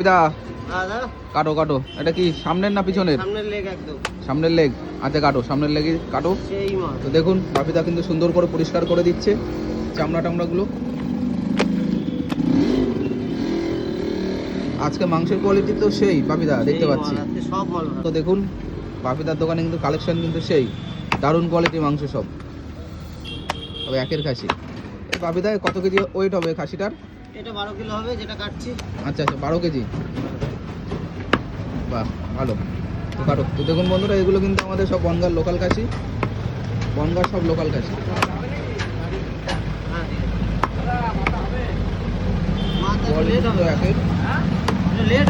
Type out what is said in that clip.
পিতা। দাদা। কাটো কাটো। এটা কি সামনের না পিছনের? সামনের লেগ একদম। সামনের লেগ আচ্ছা কাটো। সামনের লেগে কাটো। তো দেখুন বাপিদা কিন্তু সুন্দর করে পরিষ্কার করে দিচ্ছে চামড়া টামড়াগুলো। আজকে মাংসের কোয়ালিটি তো সেই বাপিদা দেখতে পাচ্ছি। তো দেখুন বাপিদার দোকানে কিন্তু কালেকশন কিন্তু সেই। দারুণ কোয়ালিটি মাংস সব। তবে একের খাসি। বাপিদা কত কেজি ওয়েট হবে খাসিটার? এটা বারো কিলো হবে যেটা কাটছি। আচ্ছা আচ্ছা বারো কেজি? বাহ ভালো। তো কাটো। তো দেখুন বন্ধুরা এগুলো কিন্তু আমাদের সব বনগার লোকাল কাশি বনগার সব লোকাল কাশি হ্যাঁ। লেট